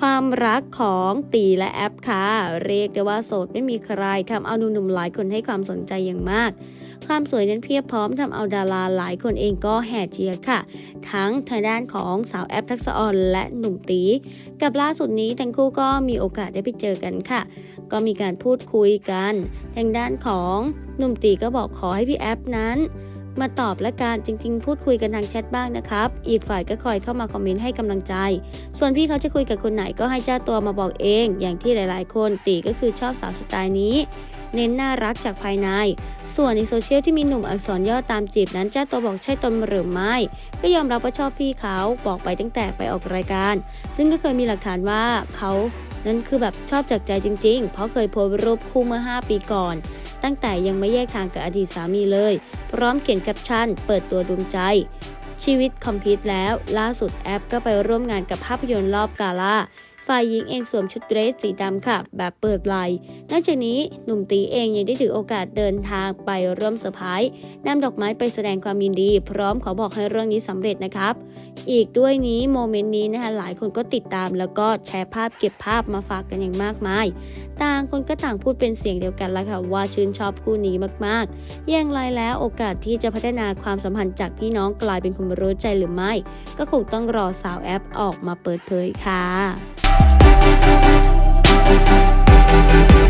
ความรักของตีและแอปค่ะ เรียกได้ว่าโสดไม่มีใครทำเอาหนุ่มๆหลายคนให้ความสนใจอย่างมาก ความสวยนั้นเพียบพร้อมทำเอาดาราหลายคนเองก็แห่เชียร์ค่ะ ทั้งทางด้านของสาวแอปทักษะออนและหนุ่มตี กับล่าสุดนี้ทั้งคู่ก็มีโอกาสได้ไปเจอกันค่ะ ก็มีการพูดคุยกัน ทางด้านของหนุ่มตีก็บอกขอให้พี่แอปนั้น มาตอบและการจริง ๆ พูดคุยกันทางแชทบ้างนะครับ อีกฝ่ายก็คอยเข้ามาคอมเมนต์ให้กำลังใจ ส่วนพี่เขาจะคุยกับคนไหนก็ให้เจ้าตัวมาบอกเอง อย่างที่หลาย ๆ คนตีก็คือชอบสาวสไตล์นี้ เน้นน่ารักจากภายใน ส่วนในโซเชียลที่มีหนุ่มอักษรย่อตามจีบนั้นเจ้าตัวบอกใช่ตนหรือไม่ ก็ยอมรับว่าชอบพี่เขาบอกไปตั้งแต่ไปออกรายการ ซึ่งก็เคยมีหลักฐานว่าเขานั้นคือแบบชอบจากใจจริง ๆ เพราะเคยโพสรูปคู่เมื่อ 5 ปีก่อน ตั้งแต่ยังไม่แยกทางกับอดีตสามีเลย พร้อมเขียนแคปชั่น เปิดตัวดวงใจ ชีวิตคอมพิวต์แล้ว ล่าสุดแอปก็ไปร่วมงานกับภาพยนตร์รอบกาล่า ฝ่ายหญิงเองสวมชุดเดรสสีดำค่ะ แบบเปิดไหลนอกจากนี้หนุ่มตีเองยังได้ถือโอกาสเดินทางไปร่วมเซอร์ไพรส์นำดอกไม้ไปแสดงความยินดี พร้อมขอบอกให้เรื่องนี้สำเร็จนะครับ อีกด้วยนี้โมเมนต์นี้นะคะหลายคนก็ติดตามแล้วก็แชร์ภาพเก็บภาพมาฝากกันอย่างมากมาย ต่างคนก็ต่างพูดเป็นเสียงเดียวกันแล้วค่ะว่าชื่นชอบคู่นี้มากๆอย่างไรแล้วโอกาสที่จะพัฒนาความสัมพันธ์จากพี่น้องกลายเป็นคนรู้ใจหรือไม่ ก็คงต้องรอสาวแอปออกมาเปิดเผยค่ะ Thank